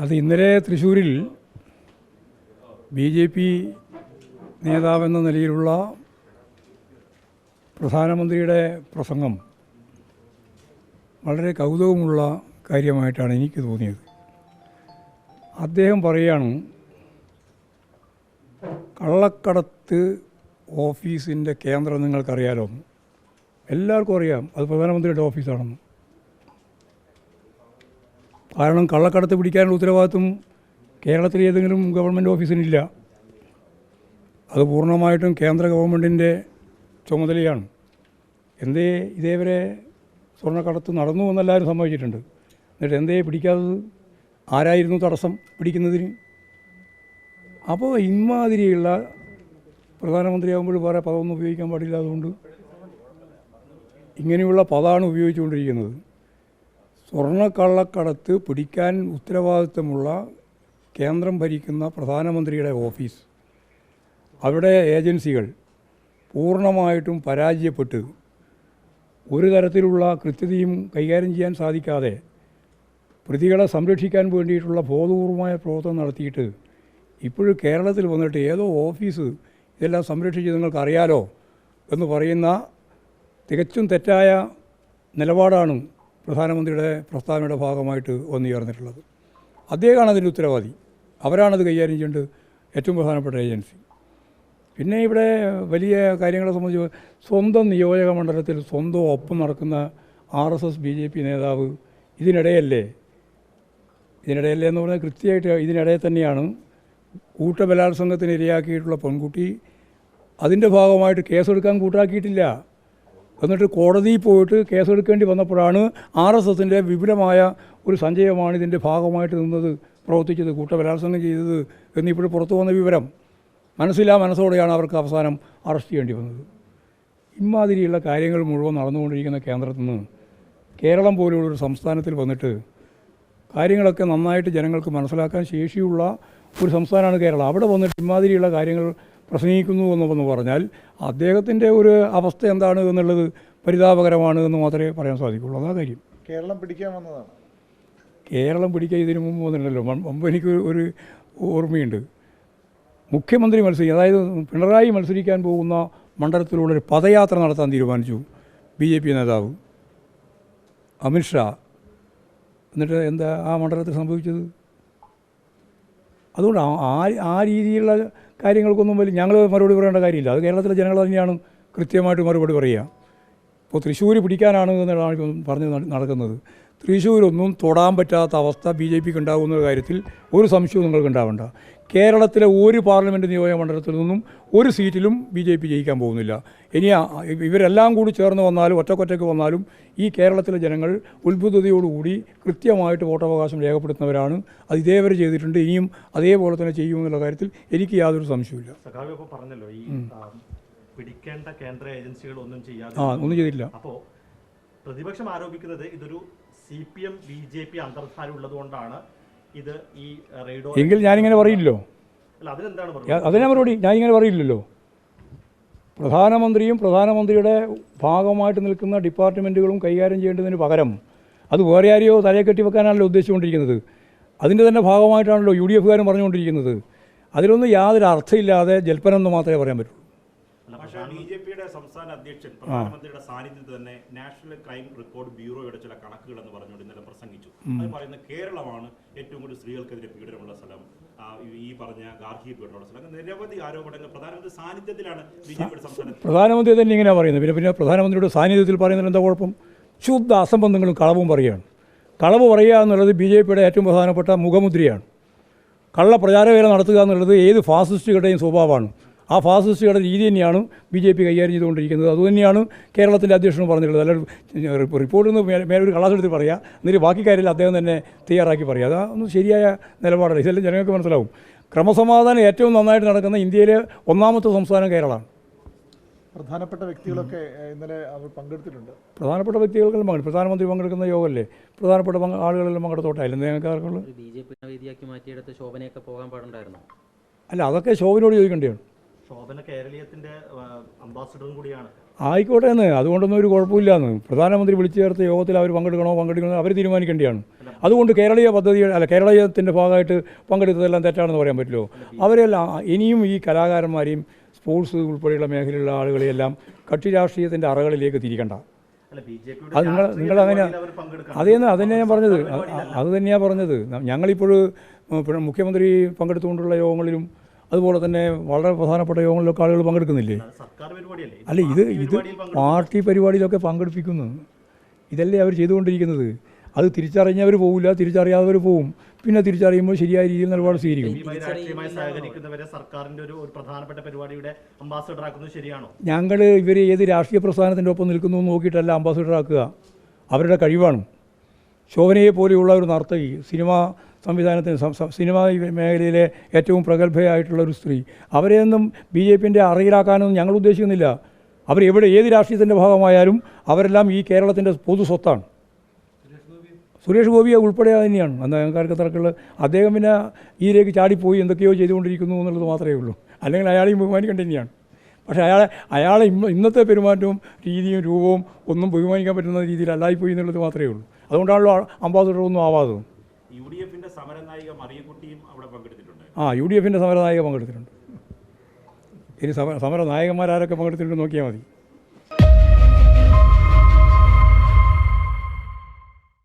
അത് ഇന്നലെ തൃശ്ശൂരിൽ ബി ജെ പി നേതാവെന്ന നിലയിലുള്ള പ്രധാനമന്ത്രിയുടെ പ്രസംഗം വളരെ കൗതുകമുള്ള കാര്യമായിട്ടാണ് എനിക്ക് തോന്നിയത്. അദ്ദേഹം പറയുകയാണ് കള്ളക്കടത്ത് ഓഫീസിന്റെ കേന്ദ്രം നിങ്ങൾക്കറിയാലോ? എല്ലാവർക്കും അറിയാം. അത് പ്രധാനമന്ത്രിയുടെ ഓഫീസാണെന്ന്. കാരണം കള്ളക്കടത്ത് പിടിക്കാനുള്ള ഉത്തരവാദിത്വം കേരളത്തിലെ ഏതെങ്കിലും ഗവൺമെന്റ് ഓഫീസിനില്ല അത് പൂർണമായിട്ടും കേന്ദ്ര ഗവൺമെന്റിന്റെ ചുമതലയാണ്. എന്തേ ഇതേവരെ സ്വർണക്കടത്ത് നടന്നു എന്നെല്ലാവരും സമ്മതിച്ചിട്ടുണ്ട്. എന്നിട്ട് എന്തേ പിടിക്കാത്തത്? ആരായിരുന്നു തടസ്സം പിടിക്കുന്നതിന്? അപ്പോൾ ഇമാതിരിയുള്ള പ്രധാനമന്ത്രിയാകുമ്പോൾ വേറെ പദമൊന്നും ഉപയോഗിക്കാൻ പാടില്ല അതുകൊണ്ട് ഇങ്ങനെയുള്ള പദമാണ് ഉപയോഗിച്ചുകൊണ്ടിരിക്കുന്നത്. സ്വർണക്കള്ളക്കടത്ത് പിടിക്കാൻ ഉത്തരവാദിത്തമുള്ള കേന്ദ്രം ഭരിക്കുന്ന പ്രധാനമന്ത്രിയുടെ ഓഫീസ്. അവിടെ ഏജൻസികൾ പൂർണമായിട്ടും പരാജയപ്പെട്ട് ഒരു തരത്തിലുള്ള കൃത്യതയും കൈകാര്യം ചെയ്യാൻ സാധിക്കാതെ പ്രതികളെ സംരക്ഷിക്കാൻ വേണ്ടിയിട്ടുള്ള ബോധപൂർവമായ പ്രവർത്തനം നടത്തിയിട്ട് ഇപ്പോഴും കേരളത്തിൽ വന്നിട്ട് ഏതോ ഓഫീസ് ഇതെല്ലാം സംരക്ഷിച്ച് നിങ്ങൾക്ക് അറിയാലോ എന്ന് പറയുന്ന തികച്ചും തെറ്റായ നിലപാടാണ് പ്രധാനമന്ത്രിയുടെ പ്രസ്താവനയുടെ ഭാഗമായിട്ട് ഒന്നു ചേർന്നിട്ടുള്ളത് അദ്ദേഹമാണ് അതിന്റെ ഉത്തരവാദി. അവരാണത് കൈകാര്യം ചെയ്യേണ്ടത് ഏറ്റവും പ്രധാനപ്പെട്ട ഏജൻസി. പിന്നെ ഇവിടെ വലിയ കാര്യങ്ങളെ സംബന്ധിച്ച് സ്വന്തം നിയോജക മണ്ഡലത്തിൽ സ്വന്തം ഒപ്പം നടക്കുന്ന R S S B J P നേതാവ് ഇതിനിടയല്ലേ? ഇതിനിടയല്ലേ എന്ന് പറഞ്ഞാൽ കൃത്യമായിട്ട് ഇതിനിടയിൽ തന്നെയാണ് കൂട്ടബലാത്സംഗത്തിന് ഇരയാക്കിയിട്ടുള്ള പെൺകുട്ടി അതിന്റെ ഭാഗമായിട്ട് കേസെടുക്കാൻ കൂട്ടാക്കിയിട്ടില്ല. എന്നിട്ട് കോടതിയിൽ പോയിട്ട് കേസെടുക്കേണ്ടി വന്നപ്പോഴാണ് ആർ എസ് എസിന്റെ വിപുലമായ ഒരു സഞ്ചയമാണ് ഇതിന്റെ ഭാഗമായിട്ട് നിന്നത് പ്രവർത്തിച്ചത് കൂട്ടബലാത്സംഗം ചെയ്തത് എന്നിപ്പോഴും പുറത്തു വന്ന വിവരം മനസ്സിലാ മനസ്സോടെയാണ് അവർക്ക് അവസാനം അറസ്റ്റ് ചെയ്യേണ്ടി വന്നത്. ഇമാതിരിയുള്ള കാര്യങ്ങൾ മുഴുവൻ നടന്നുകൊണ്ടിരിക്കുന്ന കേന്ദ്രത്തിൽ നിന്ന് കേരളം പോലുള്ള ഒരു സംസ്ഥാനത്തിൽ വന്നിട്ട് കാര്യങ്ങളൊക്കെ നന്നായിട്ട് ജനങ്ങൾക്ക് മനസ്സിലാക്കാൻ ശേഷിയുള്ള ഒരു സംസ്ഥാനമാണ് കേരളം. അവിടെ വന്നിട്ട് ഇമാതിരിയുള്ള കാര്യങ്ങൾ പ്രസംഗിക്കുന്നു എന്ന് പറഞ്ഞാൽ അദ്ദേഹത്തിന്റെ ഒരു അവസ്ഥ എന്താണ് എന്നുള്ളത് പരിതാപകരമാണ് എന്ന് മാത്രമേ പറയാൻ സാധിക്കുള്ളൂ. അതാ കാര്യം. കേരളം പിടിക്കാൻ വന്നതാണ്. കേരളം പിടിക്കാൻ ഇതിനു മുമ്പ് വന്നിട്ടുണ്ടല്ലോ. മുമ്പ് എനിക്ക് ഒരു ഓർമ്മയുണ്ട്. മുഖ്യമന്ത്രി മത്സരിക്കുക അതായത് പിണറായി മത്സരിക്കാൻ പോകുന്ന മണ്ഡലത്തിലൂടെ ഒരു പദയാത്ര നടത്താൻ തീരുമാനിച്ചു ബി ജെ പി നേതാവ്. അമിത്ഷാ. എന്നിട്ട് എന്താ ആ മണ്ഡലത്തിൽ സംഭവിച്ചത്? അതുകൊണ്ട് ആ- ആ രീതിയിലുള്ള കാര്യങ്ങൾക്കൊന്നും വലിയ ഞങ്ങൾ മറുപടി പറയേണ്ട കാര്യമില്ല. അത് കേരളത്തിലെ ജനങ്ങൾ തന്നെയാണ് കൃത്യമായിട്ട് മറുപടി പറയുക. ഇപ്പോൾ തൃശ്ശൂർ പിടിക്കാനാണ് എന്നുള്ളതാണ് ഇപ്പം പറഞ്ഞ് നട- നടക്കുന്നത്. തൃശ്ശൂരൊന്നും തൊടാൻ പറ്റാത്ത അവസ്ഥ ബി ജെ പിക്ക് ഉണ്ടാകുന്ന കാര്യത്തിൽ ഒരു സംശയവും നിങ്ങൾക്ക് ഉണ്ടാവേണ്ട കേരളത്തിലെ ഒരു പാർലമെന്റ് നിയോജക മണ്ഡലത്തിൽ നിന്നും ഒരു സീറ്റിലും ബി ജെ പി ജയിക്കാൻ പോകുന്നില്ല. ഇനി ഇവരെല്ലാം കൂടി ചേർന്ന് വന്നാലും ഒറ്റക്കൊറ്റയ്ക്ക് വന്നാലും ഈ കേരളത്തിലെ ജനങ്ങൾ ഉത്ബുദ്ധതയോടുകൂടി കൃത്യമായിട്ട് വോട്ടവകാശം രേഖപ്പെടുത്തുന്നവരാണ്. അത് ഇതേവരെ ചെയ്തിട്ടുണ്ട്. ഇനിയും അതേപോലെ തന്നെ ചെയ്യുമെന്നുള്ള കാര്യത്തിൽ എനിക്ക് യാതൊരു സംശയമില്ല പറഞ്ഞല്ലോ ഈ പിടിക്കേണ്ട കേന്ദ്ര ഏജൻസികൾ ഒന്നും ചെയ്യാതെ ആ ഒന്നും ചെയ്തില്ല അപ്പോൾ പ്രതിപക്ഷം ആരോപിക്കുന്നത് ഇതൊരു C P M B J P അന്തർധാര ഉള്ളത് കൊണ്ടാണ് ഇത് ഈ റെയ്ഡോ എങ്കിൽ ഞാനിങ്ങനെ പറയില്ലല്ലോ. അല്ല അതിനെന്താണ് പറയുന്നത് അതിനെ മറുപടി ഞാനിങ്ങനെ പറയില്ലല്ലോ. പ്രധാനമന്ത്രിയും പ്രധാനമന്ത്രിയുടെ ഭാഗമായിട്ട് നിൽക്കുന്ന ഡിപ്പാർട്ട്മെന്റുകളും കൈകാര്യം ചെയ്യേണ്ടതിന് പകരം അത് വേറെ ആരെയോ തലയെ കെട്ടി വെക്കാനാണല്ലോ ഉദ്ദേശിച്ചുകൊണ്ടിരിക്കുന്നത്. അതിന്റെ തന്നെ ഭാഗമായിട്ടാണല്ലോ യു ഡി എഫുകാരും പറഞ്ഞുകൊണ്ടിരിക്കുന്നത്. അതിലൊന്നും യാതൊരു അർത്ഥമില്ലാതെ ജൽപ്പനം എന്ന് മാത്രമേ പറയാൻ പറ്റൂ ബി ജെ പിയുടെ സംസ്ഥാന അധ്യക്ഷൻ പ്രധാനമന്ത്രിയുടെ സാന്നിധ്യത്തിൽ തന്നെ നാഷണൽ ക്രൈം റെക്കോർഡ് ബ്യൂറോയുടെ ചില കണക്കുകൾ എന്ന് പറഞ്ഞുകൊണ്ട് ഇന്നലെ പ്രസംഗിച്ചു. അത് പറയുന്നത് കേരളമാണ് ഏറ്റവും കൂടുതൽ സ്ത്രീകൾക്കെതിരെ പീഡനമുള്ള സ്ഥലം. ഈ- പറഞ്ഞ ഗാർഹിക പീഡനമുള്ള സ്ഥലം. നിരവധി ആരോപണങ്ങൾ പ്രധാനമന്ത്രി സാന്നിധ്യത്തിലാണ് ബി ജെ പിയുടെ സംസ്ഥാന പ്രധാനമന്ത്രി തന്നെ ഇങ്ങനെ പറയുന്നത്. പിന്നെ പിന്നെ പ്രധാനമന്ത്രിയുടെ സാന്നിധ്യത്തിൽ പറയുന്നതിന് എന്താ കുഴപ്പം? ശുദ്ധ അസംബന്ധങ്ങളും കളവും പറയുകയാണ്. കളവ് പറയുക എന്നുള്ളത് ബി ജെ പിയുടെ ഏറ്റവും പ്രധാനപ്പെട്ട മുഖമുദ്രയാണ്. കള്ള പ്രചാരവേല നടത്തുക എന്നുള്ളത് ഏത് ഫാസിസ്റ്റുകളുടെയും സ്വഭാവമാണ്. ആ ഫാസിസ്റ്റുകളുടെ രീതി തന്നെയാണ് ബി ജെ പി കൈകാര്യം ചെയ്തുകൊണ്ടിരിക്കുന്നത്. അതുതന്നെയാണ് കേരളത്തിന്റെ അധ്യക്ഷനും പറഞ്ഞിട്ടുള്ളത്. അല്ല റിപ്പോർട്ടിൽ നിന്ന് മേലെ ഒരു കള്ളാസെടുത്ത് പറയുക എന്നിട്ട് ബാക്കി കാര്യത്തിൽ അദ്ദേഹം തന്നെ തയ്യാറാക്കി പറയുക അതൊന്നും ശരിയായ നിലപാടല്ല ഇതെല്ലാം ജനങ്ങൾക്ക് മനസ്സിലാവും. ക്രമസമാധാനം ഏറ്റവും നന്നായിട്ട് നടക്കുന്ന ഇന്ത്യയിലെ ഒന്നാമത്തെ സംസ്ഥാനം കേരളമാണ്. പ്രധാനപ്പെട്ട വ്യക്തികളൊക്കെ ഇന്നലെ അവർ പങ്കെടുത്തിട്ടുണ്ട്. പ്രധാനപ്പെട്ട വ്യക്തികൾക്കെല്ലാം പങ്കെടുക്കും പ്രധാനമന്ത്രി പങ്കെടുക്കുന്ന യോഗമല്ലേ പ്രധാനപ്പെട്ട ആളുകളെല്ലാം പങ്കെടുത്തോട്ടെ അല്ല നിങ്ങൾക്ക് ആർക്കുള്ളൂ? ഒരു ബി ജെ പി വേദിയാക്കി മാറ്റിയെടുത്ത് ശോഭനയൊക്കെ പോകാൻ പാടുണ്ടായിരുന്നു? അല്ല അതൊക്കെ ശോഭനോട് ചോദിക്കേണ്ടതാണ് ശോഭന കേരളീയത്തിന്റെ അംബാസഡറും കൂടിയാണ്. ആയിക്കോട്ടെ എന്ന് അതുകൊണ്ടൊന്നും ഒരു കുഴപ്പമില്ലാന്ന്. പ്രധാനമന്ത്രി വിളിച്ചു ചേർത്ത യോഗത്തിൽ അവർ പങ്കെടുക്കണോ പങ്കെടുക്കണോ അവർ തീരുമാനിക്കേണ്ടതാണ്. അതുകൊണ്ട് കേരളീയ പദ്ധതി അല്ല കേരളീയത്തിന്റെ ഭാഗമായിട്ട് പങ്കെടുത്തതെല്ലാം തെറ്റാണെന്ന് പറയാൻ പറ്റുമോ അവരെല്ലാം ഇനിയും ഈ കലാകാരന്മാരെയും സ്പോർട്സ് ഉൾപ്പെടെയുള്ള മേഖലയിലുള്ള ആളുകളെയെല്ലാം കക്ഷി രാഷ്ട്രീയത്തിന്റെ അറകളിലേക്ക് തിരിക്കണ്ട. അത് നിങ്ങൾ നിങ്ങൾ അങ്ങനെ അതേന്ന് അതന്നെ ഞാൻ പറഞ്ഞത്. അത് തന്നെയാണ് പറഞ്ഞത്. ഞങ്ങളിപ്പോൾ മുഖ്യമന്ത്രി പങ്കെടുത്തുകൊണ്ടുള്ള യോഗങ്ങളിലും അതുപോലെ തന്നെ വളരെ പ്രധാനപ്പെട്ട യോഗങ്ങളിലൊക്കെ ആളുകൾ പങ്കെടുക്കുന്നില്ലേ? അല്ല ഇത് ഇത്. പാർട്ടി പരിപാടിയിലൊക്കെ പങ്കെടുപ്പിക്കുന്നു. ഇതല്ലേ അവർ ചെയ്തുകൊണ്ടിരിക്കുന്നത്. അത് തിരിച്ചറിഞ്ഞവർ പോവില്ല തിരിച്ചറിയാത്തവർ പോകും പിന്നെ തിരിച്ചറിയുമ്പോൾ ശരിയായ രീതിയിൽ നിലപാട് സ്വീകരിക്കും. ഞങ്ങൾ ഇവർ ഏത് രാഷ്ട്രീയ പ്രസ്ഥാനത്തിന്റെ ഒപ്പം നിൽക്കുന്നു എന്ന് നോക്കിയിട്ടല്ല അംബാസിഡർ ആക്കുക. അവരുടെ കഴിവാണ്. ശോഭനയെ പോലെയുള്ള ഒരു നർത്തകി സിനിമ സംവിധാനത്തിന് സിനിമ മേഖലയിലെ ഏറ്റവും പ്രഗത്ഭയായിട്ടുള്ള ഒരു സ്ത്രീ. അവരെയൊന്നും ബി ജെ പിന്റെ അറയിലാക്കാനൊന്നും ഞങ്ങൾ ഉദ്ദേശിക്കുന്നില്ല. അവർ എവിടെ ഏത് രാഷ്ട്രീയത്തിന്റെ ഭാഗമായാലും അവരെല്ലാം ഈ കേരളത്തിന്റെ പൊതു സ്വത്താണ്. സുരേഷ് ഗോപിയെ ഉൾപ്പെടെ തന്നെയാണ്. അന്ന് ഞങ്ങൾക്ക് തിരക്കുള്ള അദ്ദേഹം പിന്നെ ഈയിലേക്ക് ചാടിപ്പോയി എന്തൊക്കെയോ ചെയ്തുകൊണ്ടിരിക്കുന്നു എന്നുള്ളത് മാത്രമേ ഉള്ളൂ. അല്ലെങ്കിൽ അയാളെയും ബഹുമാനിക്കേണ്ട തന്നെയാണ്. പക്ഷേ അയാളെ അയാളെ ഇന്നത്തെ പെരുമാറ്റവും രീതിയും രൂപവും ഒന്നും ബഹുമാനിക്കാൻ പറ്റുന്ന രീതിയിൽ അല്ലായിപ്പോയി എന്നുള്ളത് മാത്രമേ ഉള്ളൂ. അതുകൊണ്ടാണല്ലോ അംബാസഡർ ഒന്നും ആവാത്തത്. യു ഡി എഫിന്റെ സമരനായിക മറിയക്കുട്ടിയും അവിടെ പങ്കെടുത്തിട്ടുണ്ട്. ആ യു ഡി എഫിന്റെ സമരനായിക പങ്കെടുത്തിട്ടുണ്ട്. ഇനി സമര സമരനായകന്മാരാരൊക്കെ പങ്കെടുത്തിട്ടുണ്ട് നോക്കിയാൽ മതി.